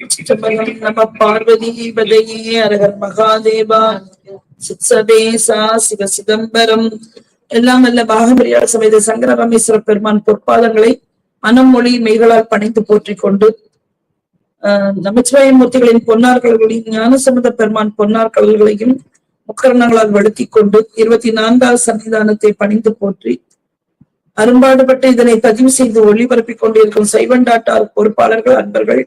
நம பார்வதி பதையே அரகர் மகாதேவா சித்சதேசா சிவ சிதம்பரம் எல்லாம் நல்ல பாகமரியாள் சமேத சங்கர ரமேஸ்வர பெருமான் பொற்பாதங்களை அனமொழி மெய்களால் பணித்து போற்றிக் கொண்டு மூர்த்திகளின் நமச்சிவாயமூர்த்திகளின் பொன்னார்களையும் ஞானசம்பந்த பெருமான் பொன்னார் கல்களையும் முக்கரணங்களால் வழுத்திக் கொண்டு இருபத்தி நான்காவது சன்னிதானத்தை பணிந்து போற்றி அரும்பாடுபட்டு இதனை பதிவு செய்து ஒளிபரப்பிக் கொண்டிருக்கும் சைவண்டாட்டார் பொறுப்பாளர்கள் அன்பர்கள்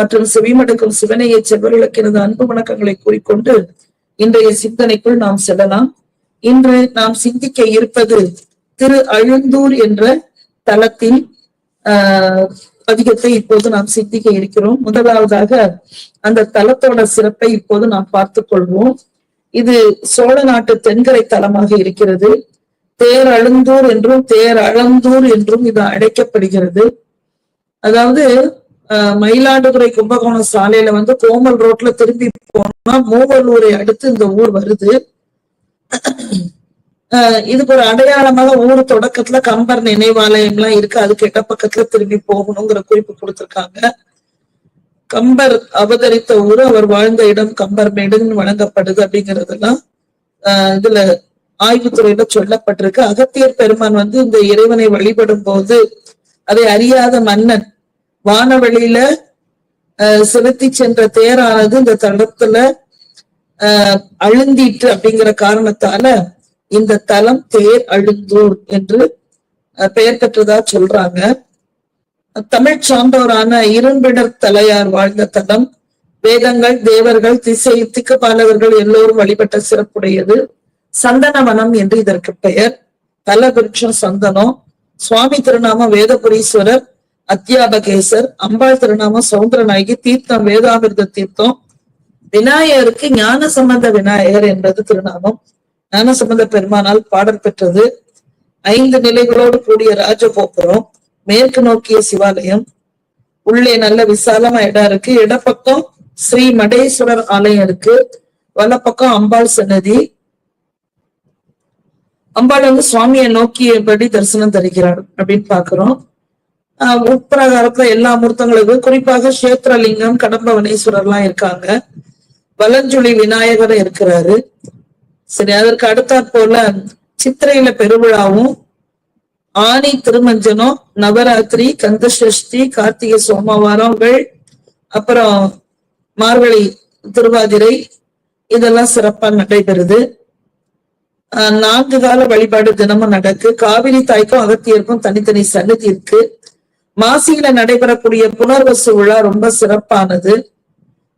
மற்றும் செவிமடுக்கும் சிவனையை செவ்வர்களுக்கு எனது அன்பு வணக்கங்களை கூறிக்கொண்டு இன்றைய சிந்தனைக்குள் நாம் செல்லலாம். இன்று நாம் சிந்திக்க இருப்பது திரு அழுந்தூர் என்ற தளத்தில் ஆஹ் பதிகத்தை இப்போது நாம் சிந்திக்க இருக்கிறோம். முதலாவதாக அந்த தலத்தோட சிறப்பை இப்போது நாம் பார்த்துக் கொள்வோம். இது சோழ நாட்டு தென்கரை தலமாக இருக்கிறது. தேர் அழுந்தூர் என்றும் தேர் அழந்தூர் என்றும் இது அழைக்கப்படுகிறது. அதாவது மயிலாடுதுறை கும்பகோணம் சாலையில வந்து கோமல் ரோட்ல திரும்பி போனா மூவலூரை அடுத்து இந்த ஊர் வருது. இதுக்கு ஒரு அடையாளமாக ஊர் தொடக்கத்துல கம்பர் நினைவாலயம் எல்லாம் இருக்கு. அதுக்கு எட்ட பக்கத்துல திரும்பி போகணுங்கிற குறிப்பு கொடுத்திருக்காங்க. கம்பர் அவதரித்த ஊர் அவர் வாழ்ந்த இடம் கம்பர் மேடுன்னு வழங்கப்படுது அப்படிங்கறதெல்லாம் ஆஹ் இதுல ஆய்வுத்துறையில சொல்லப்பட்டிருக்கு. அகத்தியர் பெருமான் வந்து இந்த இறைவனை வழிபடும் போது அதை அறியாத மன்னன் வானவெளியில செலுத்தி சென்ற தேரானது இந்த தளத்துல ஆஹ் அழுந்திட்டு அப்படிங்கிற காரணத்தால இந்த தலம் தேர் அழுந்தூர் என்று பெயர் பெற்றதா சொல்றாங்க. தமிழ் சான்றோரான இரும்பிடர் தலையார் வாழ்ந்த தலம் வேதங்கள் தேவர்கள் திசை திக்குப்பாலகர்கள் எல்லோரும் வழிபட்ட சிறப்புடையது. சந்தனவனம் என்று இதற்கு பெயர். தல சந்தனம். சுவாமி திருநாமம் வேதபுரீஸ்வரர். அத்தியாபகேசர் அம்பாள் திருநாமம் சவுந்தரநாயகி தீர்த்தம் வேதாமிர்த தீர்த்தம். விநாயகருக்கு ஞான சம்பந்த விநாயகர் என்பது திருநாமம். ஞான சம்பந்த பெருமானால் பாடல் பெற்றது. ஐந்து நிலைகளோடு கூடிய ராஜகோபுரம் மேற்கு நோக்கிய சிவாலயம். உள்ளே நல்ல விசாலமா இடம் இருக்கு. இடப்பக்கம் ஸ்ரீ மடேஸ்வரர் ஆலயம் இருக்கு. வலப்பக்கம் அம்பாள் சன்னதி. அம்பாள் வந்து சுவாமியை நோக்கியபடி தரிசனம் தருகிறார் அப்படின்னு பாக்குறோம் உட்பிரகாரத்துல எல்லா மூர்த்தங்களுக்கும் குறிப்பாக கஷேத்திரலிங்கம் கடம்பவனேஸ்வரர் எல்லாம் இருக்காங்க. வலஞ்சுழி விநாயகர் இருக்கிறாரு. சரி அதற்கு அடுத்தாற் போல சித்திரையில பெருவிழாவும் ஆனி திருமஞ்சனம் நவராத்திரி கந்தசஷ்டி கார்த்திகை சோமவாரங்கள் அப்புறம் மார்கழி திருவாதிரை இதெல்லாம் சிறப்பா நடைபெறுது. நான்கு கால வழிபாடு தினமும் நடக்கு. காவிரி தாய்க்கும் அகத்தியருக்கும் தனித்தனி சன்னதி இருக்கு. மாசியில நடைபெறக்கூடிய புனர்வசு விழா ரொம்ப சிறப்பானது.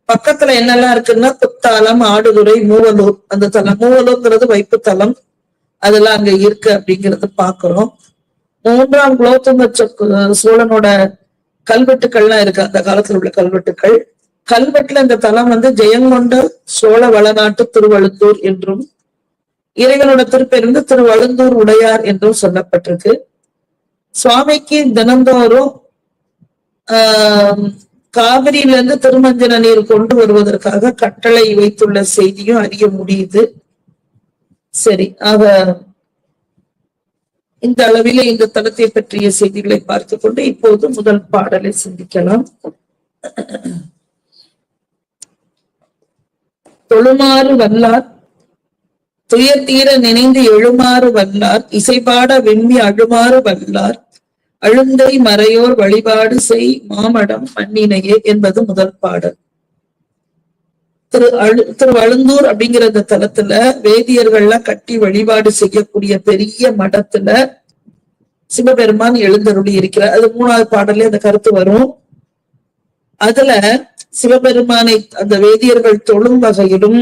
பக்கத்துல என்னெல்லாம் இருக்குன்னா குத்தாலம் ஆடுதுறை மூவலூர். அந்த தலம் மூவலூர்ங்கிறது வைப்பு தலம். அதெல்லாம் அங்க இருக்கு அப்படிங்கறத பாக்குறோம். மூன்றாம் குலோத்துங்க சோழனோட கல்வெட்டுக்கள்லாம் இருக்கு. அந்த காலத்துல உள்ள கல்வெட்டுக்கள் கல்வெட்டுல இந்த தலம் வந்து ஜெயங்கொண்ட சோழ வளநாட்டு திருவழுத்தூர் என்றும் இறைவனோட திருப்பெருந்து திருவழுந்தூர் உடையார் என்றும் சொல்லப்பட்டிருக்கு. சுவாமிக்கு தினந்தோறும் ஆஹ் திருமஞ்சன நீர் கொண்டு வருவதற்காக கட்டளை வைத்துள்ள செய்தியும் அறிய முடியுது. சரி ஆக இந்த அளவிலே இந்த தளத்தை பற்றிய செய்திகளை பார்த்து கொண்டு இப்போது முதல் பாடலை சிந்திக்கலாம். தொழுமாறு வல்லார் துயர் தீர நினைந்து எழுமாறு வல்லார் இசைபாட விண்மி அழுமாறு வல்லார். அழுந்தை மறையோர் வழிபாடு செய் மாமடம் மண்ணினையே என்பது முதல் பாடல். திரு அழு திரு அழுந்தூர் அப்படிங்கிற அந்த தலத்துல வேதியர்கள்லாம் கட்டி வழிபாடு செய்யக்கூடிய பெரிய மடத்துல சிவபெருமான் எழுந்தருளி இருக்கிறார். அது மூணாவது பாடலே அந்த கருத்து வரும். அதுல சிவபெருமானை அந்த வேதியர்கள் தொழும் வகையிலும்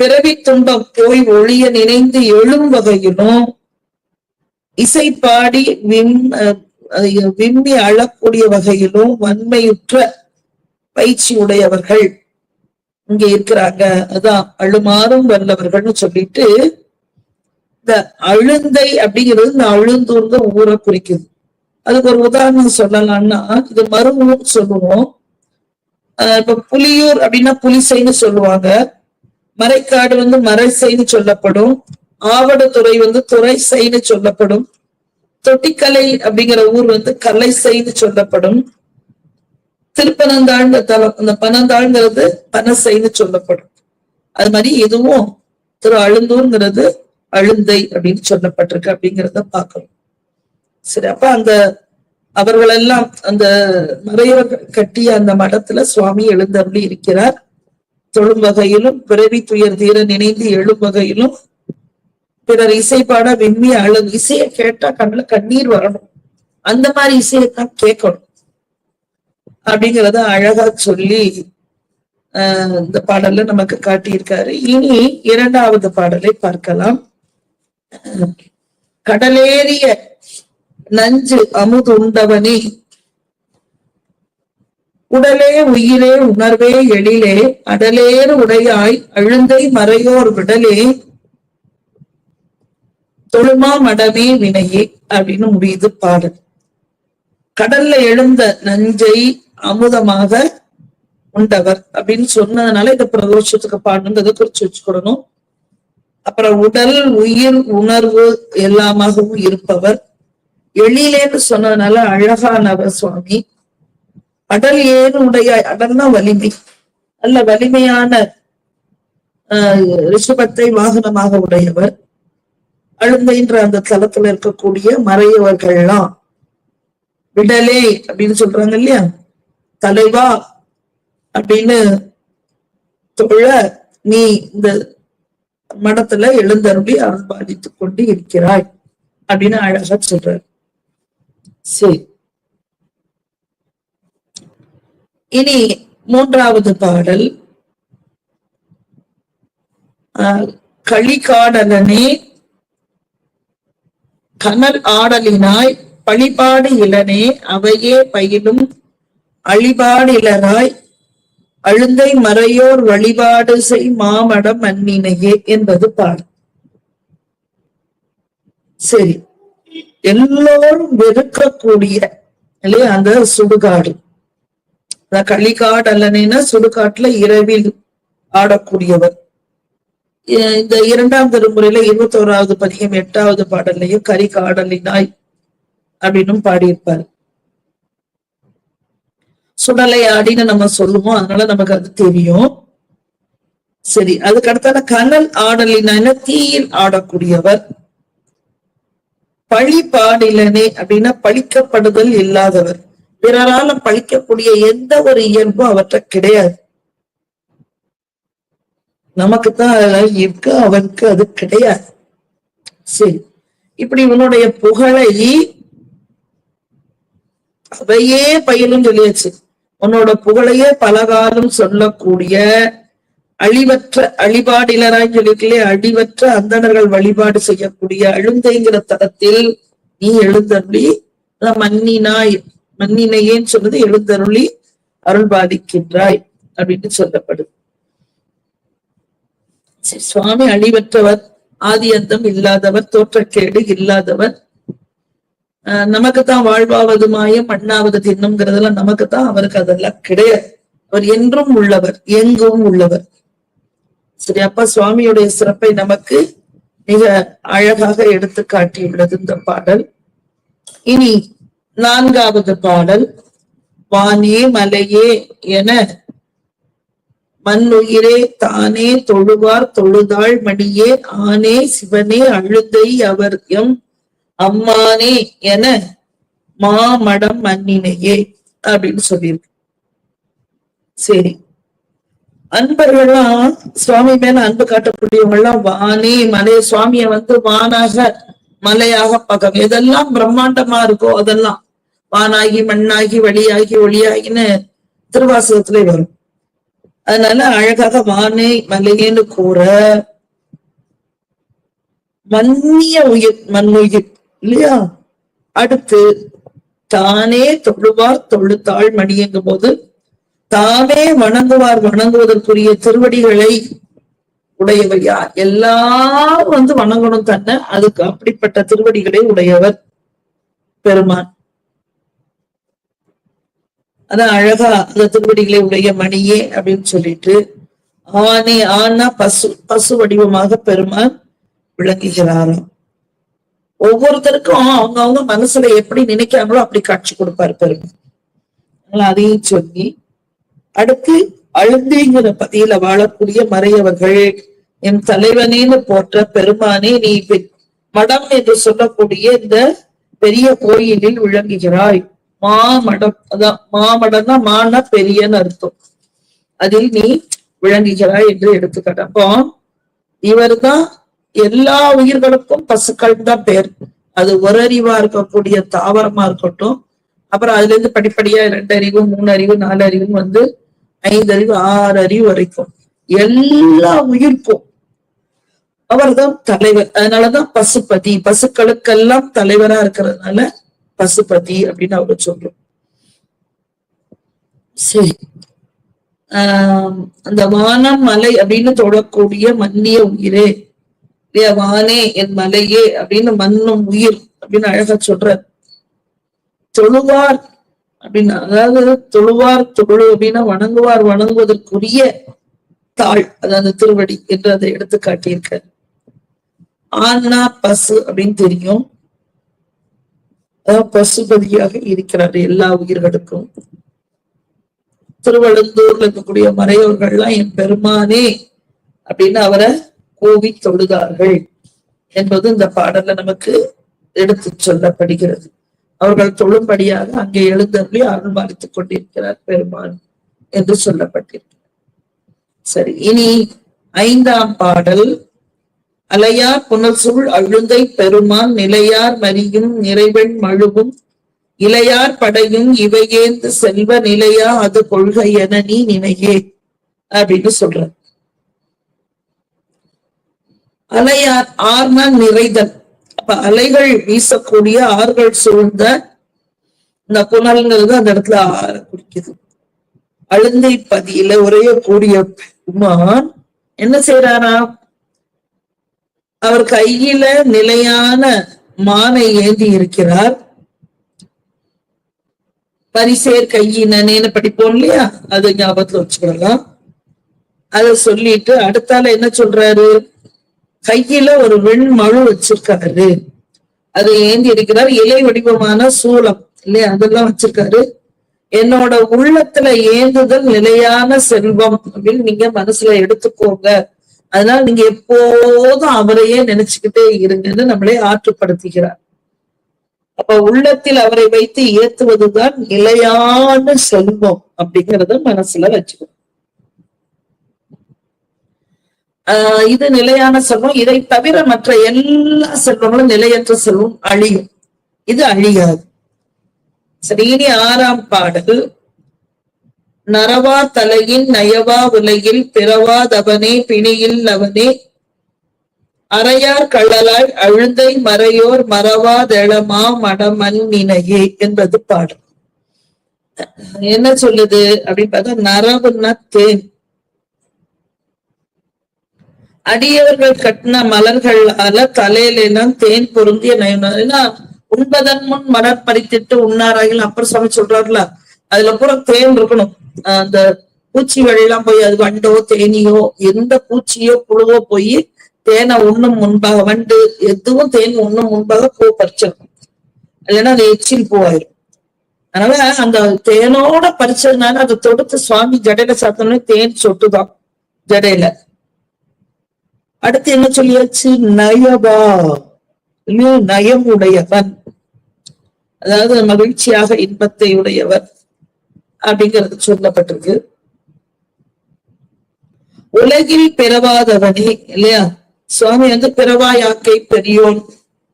பிறவி துன்பம் போய் ஒளிய நினைந்து எழும் வகையிலும் இசை பாடி விம் விம்மி அழக்கூடிய வகையிலும் வன்மையுற்ற பயிற்சி உடையவர்கள் இங்க இருக்கிறாங்க. அதான் அழுமாறும் வல்லவர்கள்னு சொல்லிட்டு இந்த அழுந்தை அப்படிங்கிறது இந்த அழுந்தூர்ந்த ஊரை குறிக்குது. அதுக்கு ஒரு உதாரணம் சொல்லலாம்னா இது மறுவூர் சொல்லுவோம். ஆஹ் இப்ப புலியூர் அப்படின்னா புலிசைன்னு சொல்லுவாங்க. மறைக்காடு வந்து மறைசைன்னு சொல்லப்படும். ஆவடத்துறை வந்து துறை துறைசைன்னு சொல்லப்படும். தொட்டிக்கலை அப்படிங்கிற ஊர் வந்து கலை செய்து சொல்லப்படும். திருப்பனந்தாழ்ந்த தலம் அந்த பனந்தாழ்ங்கிறது பனசைன்னு சொல்லப்படும். அது மாதிரி இதுவும் திரு அழுந்தூர்ங்கிறது அழுந்தை அப்படின்னு சொல்லப்பட்டிருக்கு அப்படிங்கிறத பார்க்கணும். சரி அப்ப அந்த அவர்களெல்லாம் அந்த மறைவர் கட்டிய அந்த மடத்துல சுவாமி எழுந்தருளி இருக்கிறார். தொழும் வகையிலும் பிறவி துயர் தீர நினைந்து எழும் வகையிலும் பிறர் இசைப்பாட விம்மி அழகு இசையை கேட்டா கண்ணுல கண்ணீர் வரணும். அந்த மாதிரி இசையைத்தான் கேட்கணும். அப்படிங்கிறத அழகா சொல்லி ஆஹ் இந்த பாடல்ல நமக்கு காட்டியிருக்காரு. இனி இரண்டாவது பாடலை பார்க்கலாம். கடலேறிய நஞ்சு அமுது உண்டவனே உடலே உயிரே உணர்வே எழிலே அடலேறு உடையாய் அழுந்தை மறையோர் விடலே. தொழுமா மடமே வினையே அப்படின்னு முடியுது பாடல். கடல்ல எழுந்த நஞ்சை அமுதமாக உண்டவர் அப்படின்னு சொன்னதுனால இந்த பிரதோஷத்துக்கு பாடணுன்றதை குறிச்சு வச்சுக்கிடணும். அப்புறம் உடல் உயிர் உணர்வு எல்லாமாகவும் இருப்பவர். எழிலேன்னு சொன்னதுனால அழகானவர் சுவாமி. அடல் ஏறு உடைய அடல்னா வலிமை. நல்ல வலிமையான ரிஷபத்தை வாகனமாக உடையவர். அழுந்தைன்ற அந்த தளத்துல இருக்கக்கூடிய மறையவர்கள்லாம் விடலே அப்படின்னு சொல்றாங்க இல்லையா? தலைவா அப்படின்னு தொழ நீ இந்த மடத்துல எழுந்தருளி அருள்பாலித்துக் கொண்டு இருக்கிறாய் அப்படின்னு அழகா சொல்றார். சரி. இனி மூன்றாவது பாடல். ஆஹ் களிகாடலனே கனல் ஆடலினாய் பழிபாடு இளனே அவையே பயிலும் அழிபாடிலராய் அழுந்தை மறையோர் வழிபாடு செய் மாமடம் மன்னினையே என்பது பாடல். சரி எல்லோரும் வெறுக்கக்கூடிய இல்லையா அந்த சுடுகாடு. நான் களிகாடு அல்லனா சுடுகாட்டுல இரவில் ஆடக்கூடியவர். இந்த இரண்டாம் திருமுறையில இருபத்தோராவது பதிகம் எட்டாவது பாடல்லையும் கரி காடலினாய் அப்படின்னு பாடியிருப்பாரு. சுடலை ஆடின்னு நம்ம சொல்லுவோம் அதனால நமக்கு அது தெரியும். சரி அதுக்கு அடுத்தால கனல் ஆடலினாய்னா தீயில் ஆடக்கூடியவர். பழி பாடிலனே அப்படின்னா பழிக்கப்படுதல் இல்லாதவர். பிறரால பழிக்கக்கூடிய எந்த ஒரு இயல்பும் அவற்றை கிடையாது. நமக்கு தான் அதெல்லாம் இருக்கு அவனுக்கு அது கிடையாது. சரி இப்படி இவனுடைய புகழை அவையே பயிலும் சொல்லியாச்சு. உன்னோட புகழையே பலகாலம் சொல்லக்கூடிய அழிவற்ற அழிபாடிலராய் சொல்லிருக்கலே அழிவற்ற அந்தணர்கள் வழிபாடு செய்யக்கூடிய அழுந்தைங்கிற தரத்தில் நீ எழுந்தருளி மன்னினாய் மன்னினையேன்னு சொன்னது? எழுந்தருளி அருள்பாலிக்கின்றாய் அப்படின்னு சொல்லப்படுது சரி, சுவாமி அழிவற்றவர் ஆதி அந்தம் இல்லாதவர் தோற்றக்கேடு இல்லாதவர். ஆஹ் நமக்குத்தான் வாழ்வாவது மாயம் மண்ணாவது தின்னுங்கிறதெல்லாம் நமக்குத்தான் அவருக்கு அதெல்லாம் கிடையாது. அவர் என்றும் உள்ளவர் எங்கும் உள்ளவர். சரி அப்பா சுவாமியுடைய சிறப்பை நமக்கு மிக அழகாக எடுத்து காட்டியுள்ளது இந்த பாடல். இனி நான்காவது பாடல் வானே மலையே என மண்ணுயிரே தானே தொழுவார் தொழுதாள் மணியே ஆனே சிவனே அழுதை அவர் எம் அம்மானே என மாமடம் மண்ணினையே அப்படின்னு சொல்லியிருக்கு. சரி. அன்பர்கள்லாம் சுவாமி மேல அன்பு காட்டக்கூடியவங்க எல்லாம் வானே மலை சுவாமிய வந்து வானாக மலையாக பார்க்க எதெல்லாம் பிரம்மாண்டமா இருக்கோ அதெல்லாம். வானாகி மண்ணாகி வழியாகி ஒளியாகின்னு திருவாசகத்திலே வரும். அதனால அழகாக வானே மலையேன்னு கூற மன்னிய உயிர் மண்ணுயிர் இல்லையா? அடுத்து தானே தொழுவார் தொழுத்தாள் மணியங்கும் போது தாமே வணங்குவார் வணங்குவதற்குரிய திருவடிகளை உடையவர் யார்? எல்லாரும் வந்து வணங்கணும் தன்னை. அதுக்கு அப்படிப்பட்ட திருவடிகளை உடையவர் பெருமான். அதான் அழகா அந்த திருவடிகளை உடைய மணியே அப்படின்னு சொல்லிட்டு ஆனே ஆனா பசு பசு வடிவமாக பெருமான் விளங்குகிறாராம். ஒவ்வொருத்தருக்கும் அவங்க அவங்க மனசுல எப்படி நினைக்கிறாங்களோ அப்படி காட்சி கொடுப்பாரு பெருமான். அதையும் சொல்லி அடுத்து அழுந்திங்கிற பதியில வாழக்கூடிய மறையவர்கள் என் தலைவனேன்னு போற்ற பெருமானே நீ பெ- மடம் என்று சொல்லக்கூடிய இந்த பெரிய கோயிலில் விளங்குகிறாய். மாமடம் அதான் மாமடம் தான் மானா பெரியன்னு அர்த்தம். அதில் நீ விளங்குகிறாய் என்று எடுத்துக்காட்டு. அப்போ இவர்தான் எல்லா உயிர்களுக்கும் பசுக்கள் தான் பேர். அது ஒரு அறிவா இருக்கக்கூடிய தாவரமா இருக்கட்டும். அப்புறம் அதுல இருந்து படிப்படியா ரெண்டு அறிவு மூணு அறிவு நாலு அறிவு வந்து ஐந்து அறிவு ஆறு அறிவு வரைக்கும். எல்லா உயிர்க்கும் அவர்தான் தலைவர். அதனாலதான் பசுபதி. பசுக்களுக்கெல்லாம் தலைவரா இருக்கிறதுனால பசுபதி அப்படின்னு அவரு சொல்றோம். சரி. ஆஹ் அந்த வானம் மலை அப்படின்னு தொடக்கூடிய மன்னிய உயிரே. வானே என் மலையே அப்படின்னு மண்ணும் உயிர் அப்படின்னு அழகா சொல்ற தொழுவார் அப்படின்னா அதாவது தொழுவார் தொழு அப்படின்னா வணங்குவார் வணங்குவதற்குரிய தாள் அது அந்த திருவடி என்று அதை எடுத்து காட்டியிருக்க ஆனா பசு அப்படின்னு தெரியும். அதான் பசுபதியாக இருக்கிறார் எல்லா உயிர்களுக்கும். திருவழுந்தூர்ல இருக்கக்கூடிய மறையவர்கள்லாம் என் பெருமானே அப்படின்னு அவரை கூவி தொழுதார்கள் என்பது இந்த பாடல்ல நமக்கு எடுத்து சொல்லப்படுகிறது. அவர்கள் தொழும்படியாக அங்கே எழுந்தருளி அனுமதித்துக் கொண்டிருக்கிறார் பெருமான் என்று சொல்லப்பட்டிருக்கிறார் சரி இனி ஐந்தாம் பாடல். அலையார் புனசூழ் அழுந்தை பெருமான் நிலையார் மரியும் நிறைவெண் மழுவும். இளையார் படையும் இவையேந்து செல்வ நிலையா அது கொள்கை என நீ நினையே அப்படின்னு சொல்ற அலையார் ஆர்னா நிறைதல். அப்ப அலைகள் வீசக்கூடிய ஆறுகள் சூழ்ந்த இந்த புனல்ங்கிறது அந்த இடத்துல ஆற குறிக்குது அழுந்தை பதியில ஒரே கூடிய பெருமான் என்ன செய்யறாரா அவர் கையில நிலையான மானை ஏந்தி இருக்கிறார். பரிசேர் கையினேன்னு படிப்போம் இல்லையா? அது ஞாபகத்துல வச்சுக்கிடலாம். அத சொல்லிட்டு அடுத்தால என்ன சொல்றாரு? கையில ஒரு வெண்மழு வச்சிருக்காரு. அதை ஏந்தி இருக்கிறார். இலை வடிவமான சூலம் இல்லையா? அதெல்லாம் வச்சிருக்காரு. என்னோட உள்ளத்துல ஏந்துதல் நிலையான செல்வம் அப்படின்னு நீங்க மனசுல எடுத்துக்கோங்க. அதனால நீங்க எப்போதும் அவரையே நினைச்சுக்கிட்டே இருங்கன்னு நம்மளே ஆற்றுப்படுத்துகிறார். அப்ப உள்ளத்தில் அவரை வைத்து ஏத்துவதுதான் நிலையான செல்வம் அப்படிங்கறத மனசுல வச்சுக்கணும். ஆஹ் இது நிலையான செல்வம். இதை தவிர மற்ற எல்லா செல்வங்களும் நிலையற்ற செல்வம் அழியும். இது அழியாது. சரி இனி ஆறாம் பாடல். நரவா தலையின் நயவா உலகில் பிறவாதவனே பிணியில் அவனே அறையார் கள்ளலாய் அழுந்தை மறையோர் மறவாதெழமா மடமன் நினையே என்பது பாடல். என்ன சொல்லுது அப்படின்னு பார்த்தா நரவுன்னா தேன். அடியவர்கள் கட்டின மலர்களால தலையில எல்லாம் தேன் பொருந்திய நயனம் ஏன்னா உண்பதன் முன் மலர் பறித்திட்டு உண்ணாராயில் அப்புறம் சுவாமி சொல்றாருல அதுல பூரா தேன் இருக்கணும். அந்த பூச்சி வழியெல்லாம் போய் அது வண்டோ தேனியோ எந்த பூச்சியோ புழுவோ போய் தேனை உண்ணும் முன்பாக வண்டு எதுவும் தேன் உண்ணும் முன்பாக பூ பறிச்சிருக்கும் இல்லைன்னா அது எச்சில் பூவாயிரும். அதனால அந்த தேனோட பறிச்சதுனால அதை தொடுத்து சுவாமி ஜடையில சாத்தனே தேன் சொட்டுதான் ஜடையில. அடுத்து என்ன சொல்லியாச்சு? நயவா. இல்லையோ? நயம் உடையவன் அதாவது மகிழ்ச்சியாக இன்பத்தை உடையவர் அப்படிங்கிறது சொல்லப்பட்டிருக்கு. உலகில் பிறவாதவனே இல்லையா? சுவாமி வந்து பிறவாயாக்கை பெரியோன்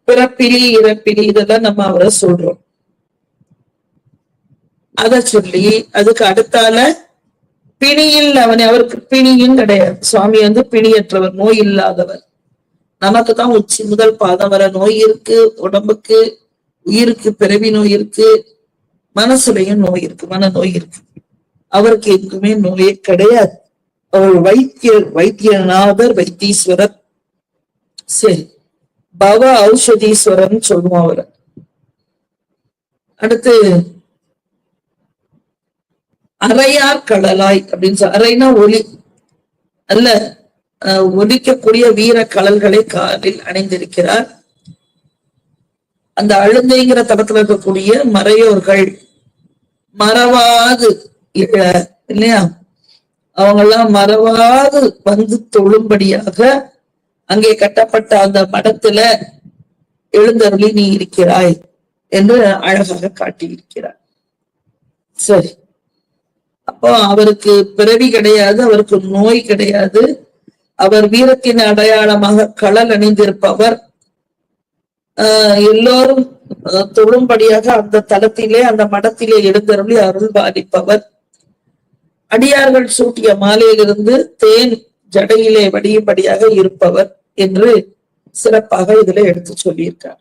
பிறப்பிலி இறப்பிலி இதெல்லாம் நம்ம அவரை சொல்றோம். அத சொல்லி அதுக்கு அடுத்தால பிணியில் அவனை அவருக்கு பிணியும் கிடையாது. சுவாமி வந்து பிணியற்றவர் நோய் இல்லாதவர் நமக்கு தான் உச்சி முதல் பாதம் வர நோய் இருக்கு உடம்புக்கு உயிருக்கு பிறவி நோய் இருக்கு. மனசுலயும் நோய் இருக்கு மன நோய் இருக்கு. அவருக்கு எதுக்குமே நோயே கிடையாது. அவர் வைத்திய வைத்தியநாதர் வைத்தீஸ்வரர். சரி. பவ ஔஷதீஸ்வரன் சொல்லுவோம் அவரை. அடுத்து அறையார் கடலாய் அப்படின்னு சொல்ல அறைனா ஒளி. அல்ல ஒலிக்கக்கூடிய வீர கலல்களை காலில் அணிந்திருக்கிறார். அந்த அழுந்தைங்கிற தளத்துல இருக்கக்கூடிய மறையோர்கள் மறவாது இழ இல்லையா? அவங்கெல்லாம் மறவாது வந்து தொழும்படியாக அங்கே கட்டப்பட்ட அந்த மடத்துல எழுந்தருளி நீ இருக்கிறாய் என்று அழகாக காட்டியிருக்கிறார். சரி. அப்போ அவருக்கு பிறவி கிடையாது அவருக்கு நோய் கிடையாது. அவர் வீரத்தின் அடையாளமாக களல் அணிந்திருப்பவர் எல்லோரும் தொழும்படியாக அந்த தலத்திலே அந்த மடத்திலே எழுந்தருளி அருள் பாலிப்பவர் அடியார்கள் சூட்டிய மாலையிலிருந்து தேன் ஜடையிலே வடியும்படியாக இருப்பவர் என்று சிறப்பாக இதுல எடுத்து சொல்லியிருக்கார்.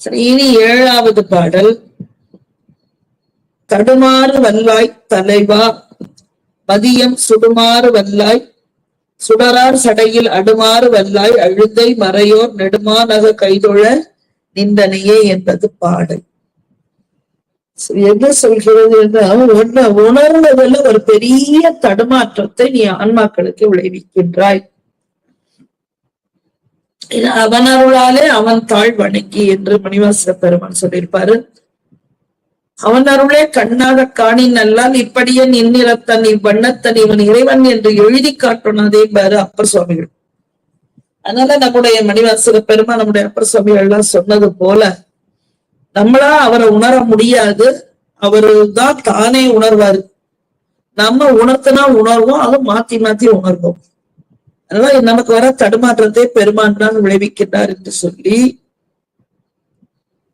சரி இனி ஏழாவது பாடல். தடுமாறு வல்லாய் தலைவா மதியம் சுடுமாறு வல்லாய் சுடரார் சடையில் அடுமாறு வல்லாய் அழுந்தை மறையோர் நெடுமாநக கைதொழ நின்றனையே என்பது பாடல் என்ன சொல்கிறதுன்னா என்றால் உன்னை உணர்வதில் ஒரு பெரிய தடுமாற்றத்தை நீ ஆன்மாக்களுக்கு விளைவிக்கின்றாய். அவனருளாலே அவன் அவன் தாழ் வணங்கி என்று மணிவாச பெருமான் சொல்லியிருப்பாரு. அவன் அருளே கண்ணாக காணி நல்லால் இப்படியே நின்னிறத்தன் இவ்வண்ணத்தன் இவன் இறைவன் என்று எழுதி காட்டணும். பாரு அப்பர் சுவாமிகள். அதனால நம்முடைய மணிவாசக பெருமா நம்முடைய அப்பர் சுவாமிகள் எல்லாம் சொன்னது போல நம்மளா அவரை உணர முடியாது. அவரு தான் தானே உணர்வாரு. நம்ம உணர்த்தினா உணர்வோம் அதை மாத்தி மாத்தி உணர்வோம். அதனால நமக்கு வர தடுமாற்றத்தை பெருமான் தான் விளைவிக்கின்றார் என்று சொல்லி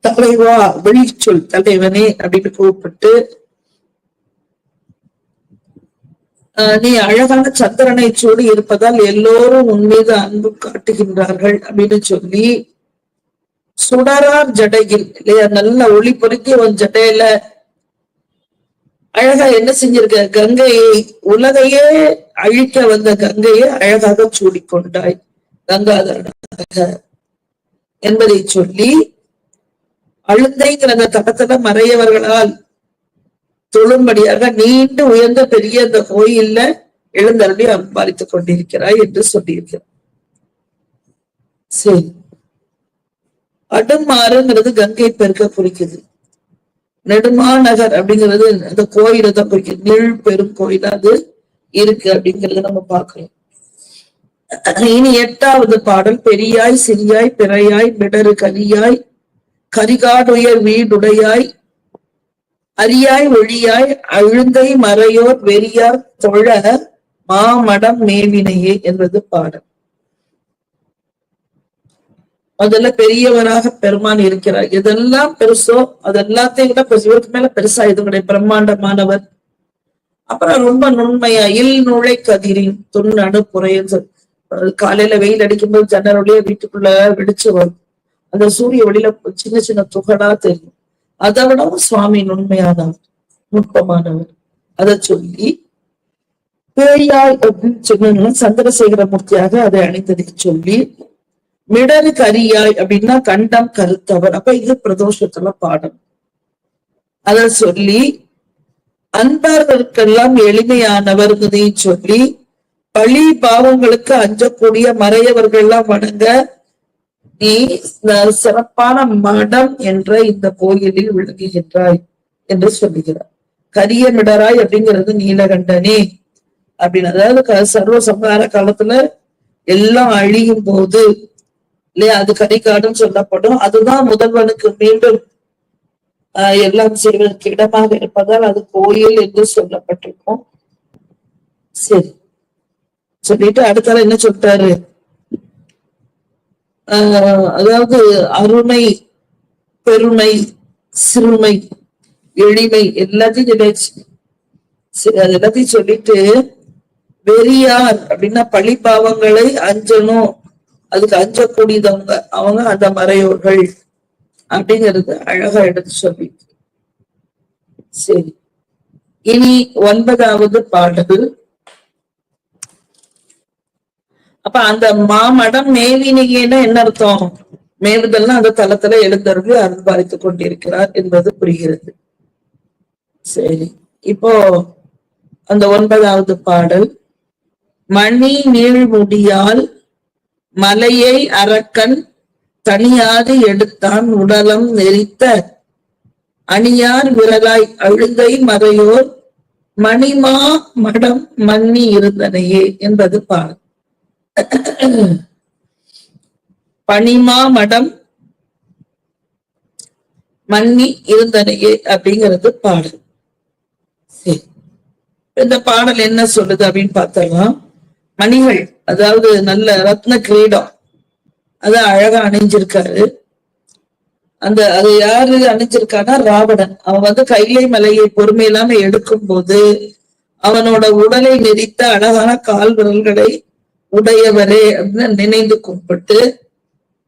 தலைவா வெளிச்சொல் தலைவனே அப்படின்னு கூப்பிட்டு ஆஹ் நீ அழகான சந்திரனை சூடி இருப்பதால் எல்லோரும் உன் மீது அன்பு காட்டுகின்றார்கள் அப்படின்னு சொல்லி சுடரார் ஜடையில் இல்லையா நல்ல ஒளி பொருக்கி உன் ஜடையில அழகா என்ன செஞ்சிருக்க கங்கையை உலகையே அழிக்க வந்த கங்கையை அழகாக சூடிக்கொண்டாய் கங்காதரனாக என்பதை சொல்லி அழுந்தைங்கிற அந்த தடத்துல மறையவர்களால் தொழும்படியாக நீண்டு உயர்ந்த பெரிய அந்த கோயில்ல எழுந்தருளி அன்பாரித்துக் கொண்டிருக்கிறாய் என்று சொல்லியிருக்கிறார். சரி. அடுமாறுங்கிறது கங்கை பெருக்க குறிக்குது. நெடுமாநகர் அப்படிங்கிறது அந்த கோயிலை தான் குறிக்குது. நீள் பெரும் கோயில் அது இருக்கு அப்படிங்கறத நம்ம பார்க்கிறோம். இனி எட்டாவது பாடல் பெரியாய் சிறியாய் பிறையாய் மிடரு கலியாய் கரிகாடுயர் வீடுடையாய் அரியாய் ஒழியாய் அழுந்தை மறையோர் வெறியார் தொழ மாமடம் மேவினையே என்பது பாடல் முதல்ல பெரியவராக பெருமான் இருக்கிறார். எதெல்லாம் பெருசோ அது எல்லாத்தையும் விட பெருசு இவருக்கு மேல பெருசா எதுவும் கிடையாது. பிரம்மாண்டமானவர். அப்புறம் ரொம்ப நுண்மையா இல் நுழை கதிரின் துண் அணுப்புறைன்னு சொல் காலையில வெயில் அடிக்கும்போது ஜன்னல் வீட்டுக்குள்ள வெடிச்சு வரும். அந்த சூரிய ஒளியில சின்ன சின்ன துகளா தெரியும். அதை விடவும் சுவாமி நுண்மையானவர் நுட்பமானவர். அதை சொல்லி பேயாய் அப்படின்னு சொன்னா சந்திரசேகர மூர்த்தியாக அதை அணிந்ததை சொல்லி மிடரு கரியாய் அப்படின்னா கண்டம் கருத்தவர். அப்ப இது பிரதோஷத்துல பாடம் அத சொல்லி அன்பார்களுக்கெல்லாம் எளிமையானவர்களையும் சொல்லி பழி பாவங்களுக்கு அஞ்சக்கூடிய மறையவர்கள்லாம் வணங்க நீ சிறப்பான மடம் என்ற இந்த கோயிலில் விளங்குகின்றாய் என்று சொல்லுகிறார். கரிய மிடராய் அப்படிங்கிறது நீலகண்டனே அப்படின்னு. அதாவது க- சர்வ சம்ஹார காலத்துல எல்லாம் அழியும் போது இல்லையா அது கரிகாடுன்னு சொல்லப்படும். அதுதான் முதல்வனுக்கு மீண்டும் ஆஹ் எல்லாம் செய்வதற்கு இடமாக இருப்பதால் அது கோயில் என்று சொல்லப்பட்டிருக்கும். சரி. சொல்லிட்டு அடுத்தால என்ன சொல்லிட்டாரு? அதாவது அருமை பெருமை சிறுமை எளிமை எல்லாத்தையும் சொல்லியாச்சு எல்லாத்தையும் சொல்லிட்டு வெறியார் அப்படின்னா பழி பாவங்களை அஞ்சணும். அதுக்கு அஞ்சக்கூடியதவங்க அவங்க அந்த மறையோர்கள் அப்படிங்கிறது அழகா எடுத்து சொல்லி சரி. இனி ஒன்பதாவது பாடல். அப்ப அந்த மாமடம் மேவினிகேன என்ன அர்த்தம்? மேவுதல்னா அந்த தளத்துல எழுந்தருள் அருள்பாலித்துக் கொண்டிருக்கிறார் என்பது புரிகிறது. சரி இப்போ அந்த ஒன்பதாவது பாடல். மணி நீழ்முடியால் மலையை அரக்கன் தனியாது எடுத்தான் உடலம் நெறித்த அணியார் விரலாய் அழுகை மறையோர் மணிமா மடம் மன்னி இருந்தனையே என்பது பாடல். பனிமா மடம் மன்னி இருந்தனையே அப்படிங்கிறது பாடல். சரி. இந்த பாடல் என்ன சொல்லுது அப்படின்னு பார்த்தோம்னா மணிகள் அதாவது நல்ல ரத்ன கிரீடம். அத அழகா அணிஞ்சிருக்காரு. அந்த அது யாரு அணிஞ்சிருக்கானா ராவணன். அவன் வந்து கைலை மலையை பொறுமையில்லாம எடுக்கும் போது அவனோட உடலை நெறித்த அழகான கால் விரல்களை உடையவரே அப்படின்னு நினைந்து கும்பிட்டு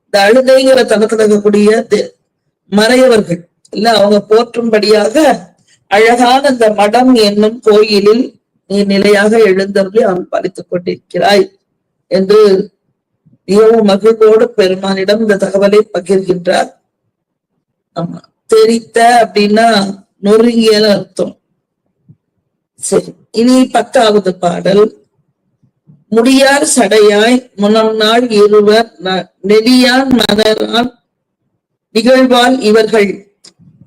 இந்த அழுதைங்கிற தளத்துல இருக்கக்கூடிய மறையவர்கள். இல்ல அவங்க போற்றும்படியாக அழகான இந்த மடம் என்னும் கோயிலில் நீ நிலையாக எழுந்தருளி அவன் பறித்துக் கொண்டிருக்கிறாய் என்று மிகவும் மகிழ்வோடு பெருமானிடம் இந்த தகவலை பகிர்கின்றார். ஆமா தெரித்த அப்படின்னா நொறுங்கியன்னு அர்த்தம். சரி இனி பத்தாவது பாடல். முடியார் சடையாய் முனம் நாள் இருவர் ந- நெடியான் நிகழ்வால் இவர்கள்.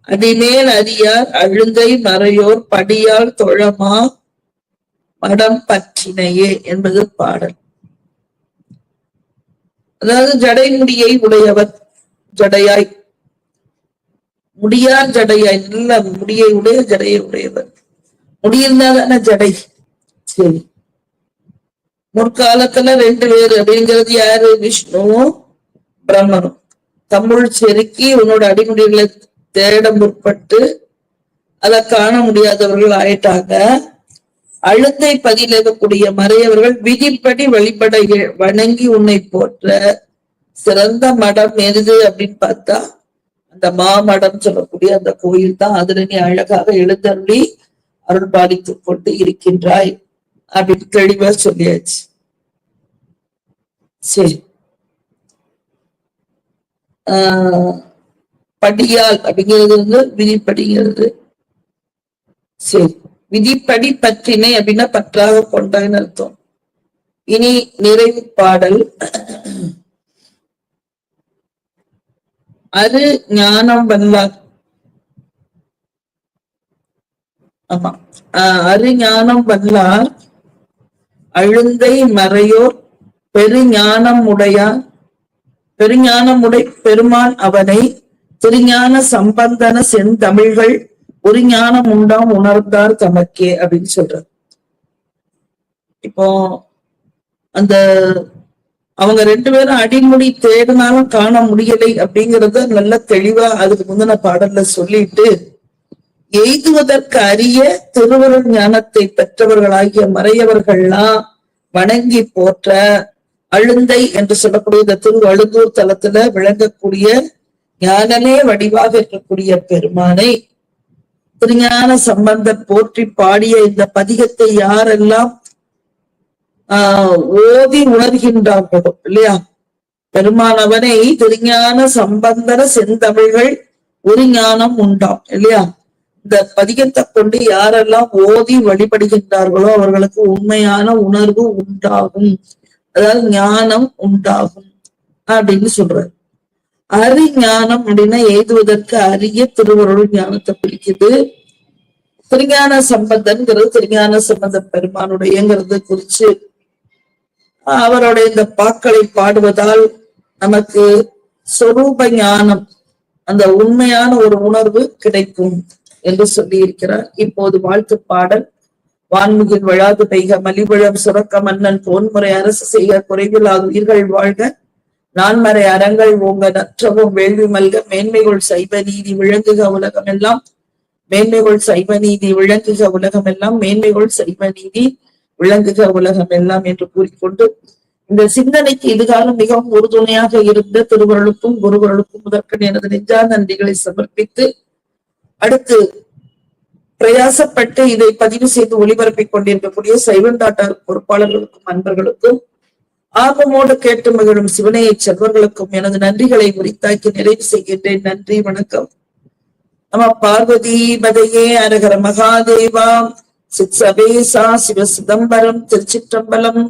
அடிமேல் அறியார் அழுங்கை மறையோர் படியால் தொழமா மடம் பற்றினையே என்பது பாடல். அதாவது ஜடைமுடியை உடையவர் ஜடையாய். முடியார் ஜடையாய் நல்ல முடியை உடைய ஜடையை உடையவர். முடியிருந்தாதானே ஜடை? சரி. முற்காலத்துல ரெண்டு பேர் அப்படிங்கிறது யாரு? விஷ்ணுவும் பிரம்மனும் தமிழ் செருக்கி உன்னோட அடிமுடிகளை தேட முற்பட்டு அதை காண முடியாதவர்கள் ஆயிட்டாங்க. அழுத்தை பதில் மறையவர்கள் விதிப்படி வழிபட வணங்கி உன்னை போற்ற சிறந்த மடம் எது அப்படின்னு பார்த்தா அந்த மாமடம் சொல்லக்கூடிய அந்த கோயில் தான் அதுல நீ அழகாக எழுந்தருளி அருள் பாலித்துக் கொண்டு இருக்கின்றாய். அப்படின்னு தெளிவா சொல்லியாச்சு. சரி. ஆஹ் படியால் அப்படிங்கிறது வந்து விதிப்படிங்கிறது. சரி. விதிப்படி பற்றினை அப்படின்னா பற்றாக கொண்டான்னு அர்த்தம். இனி நிறைவு பாடல். அது ஞானம் வல்லார் ஆமா. ஆஹ் அருஞானம் வல்லார் அழுந்தை மறையோர் பெருஞானம் உடையார் பெருஞானமுடை பெருமான் அவனை திருஞான சம்பந்தன செந்தமிழ்கள் ஒரு ஞானம் உண்டாம் உணர்ந்தார் தமக்கே அப்படின்னு சொல்றார். இப்போ அந்த அவங்க ரெண்டு பேரும் அடிமுடி தேடினாலும் காண முடியலை அப்படிங்கறத நல்ல தெளிவா அதுக்கு முந்தின பாடல்ல சொல்லிட்டு எய்துவதற்கு அரிய திருவருள் ஞானத்தை பெற்றவர்களாகிய மறையவர்கள்லாம் வணங்கி போற்ற அழுந்தை என்று சொல்லக்கூடிய இந்த திரு அழுந்தூர் தலத்துல விளங்கக்கூடிய ஞானமே வடிவாக இருக்கக்கூடிய பெருமானை திருஞான சம்பந்தர் போற்றி பாடிய இந்த பதிகத்தை யாரெல்லாம் ஆஹ் ஓதி உணர்கின்றார்களோ இல்லையா? பெருமானவனை திருஞான சம்பந்தர செந்தமிழ்கள் ஒரு ஞானம் உண்டாம் இல்லையா? இந்த பதிகத்தை கொண்டு யாரெல்லாம் ஓதி வழிபடுகின்றார்களோ அவர்களுக்கு உண்மையான உணர்வு உண்டாகும். அதாவது ஞானம் உண்டாகும் அப்படின்னு சொல்றாரு. அறிஞானம் அப்படின்னா எய்துவதற்கு அரிய திருவருள் ஞானத்தை பிடிக்குது திருஞான சம்பந்தன்கிறது திருஞான சம்பந்த பெருமானுடையங்கிறது குறிச்சு. அவருடைய இந்த பாக்களை பாடுவதால் நமக்கு சொரூப ஞானம் அந்த உண்மையான ஒரு உணர்வு கிடைக்கும். என்று சொல்லி இருக்கிறார் இப்போது வாழ்த்து பாடல் வான்முகில் விழாது பெய்க மலிவிழம் சுரக்க மன்னன் போன்முறை அரசு செய்ய குறைவில்லாத உயிர்கள் வாழ்க. நான்மறை அறங்கள் ஓங்க நற்றவும் வேள்வி மல்க மேன்மைகள் சைவ நீதி விளங்குக உலகம் எல்லாம் மேன்மைகள் சைவ நீதி விளங்குக உலகமெல்லாம் மேன்மைகள் சைவ நீதி விளங்குக உலகம் எல்லாம் என்று கூறிக்கொண்டு இந்த சிந்தனைக்கு இதுகாலம் மிகவும் உறுதுணையாக இருந்த திருவருளுக்கும் குருவருளுக்கும் முதற்கன் எனது நெஞ்சா நன்றிகளை சமர்ப்பித்து அடுத்து பிரயாசப்பட்டு இதை பதிவு செய்து ஒளிபரப்பிக் கொண்டிருக்கக்கூடிய சைவன் டாட்டார் பொறுப்பாளர்களுக்கும் அன்பர்களுக்கும் ஆர்வமோடு கேட்டு மகிழும் சிவனையை செல்வர்களுக்கும் எனது நன்றிகளை உரித்தாக்கி நிறைவு செய்கின்றேன். நன்றி வணக்கம். நம பார்வதி பதையே அரகர மகாதேவா. சித் சபேசா சிவ சிதம்பரம் திருச்சிற்றம்பலம்.